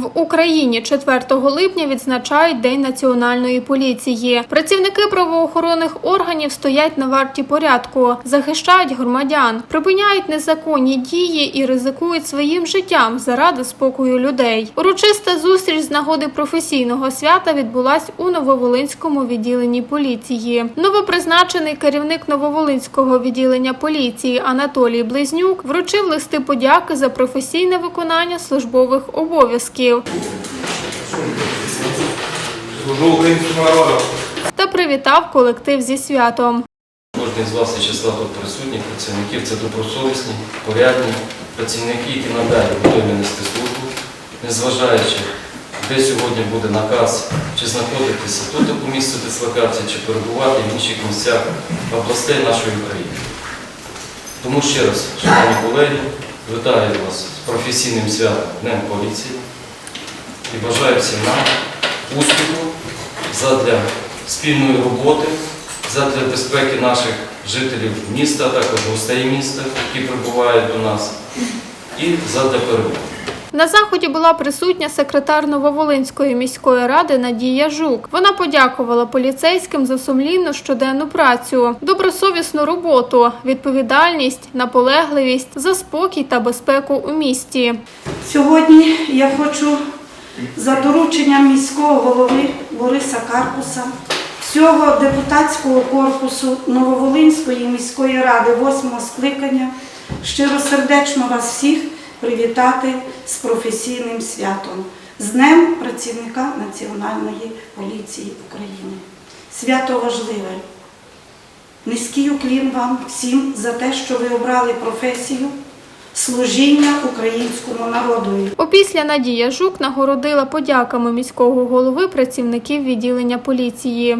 В Україні 4 липня відзначають День національної поліції. Працівники правоохоронних органів стоять на варті порядку, захищають громадян, припиняють незаконні дії і ризикують своїм життям заради спокою людей. Урочиста зустріч з нагоди професійного свята відбулась у Нововолинському відділенні поліції. Новопризначений керівник Нововолинського відділення поліції Анатолій Близнюк вручив листи подяки за професійне виконання службових обов'язків Служу українському народу. та привітав колектив зі святом. Кожен з вас із числа тут присутніх працівників це добросовісні, порядні працівники, які надалі готові нести службу, незважаючи, де сьогодні буде наказ, чи знаходитися тут у місці дислокації, чи перебувати в інших місцях областей нашої України. Тому ще раз, шановні колеги, вітаю вас з професійним святом Днем поліції і бажаю всім нам успіху задля спільної роботи, задля безпеки наших жителів міста, а також гостей міста, які прибувають до нас, і задля перемоги. На заході була присутня секретар Нововолинської міської ради Надія Жук. Вона подякувала поліцейським за сумлінну щоденну працю, добросовісну роботу, відповідальність, наполегливість за спокій та безпеку у місті. Сьогодні я хочу за дорученням міського голови Бориса Карпуса, всього депутатського корпусу Нововолинської міської ради восьмого скликання щиросердечно вас всіх привітати з професійним святом, з Днем працівника Національної поліції України. Свято важливе. Низький уклін вам всім за те, що ви обрали професію служіння українському народу. Опісля Надія Жук нагородила подяками міського голови працівників відділення поліції.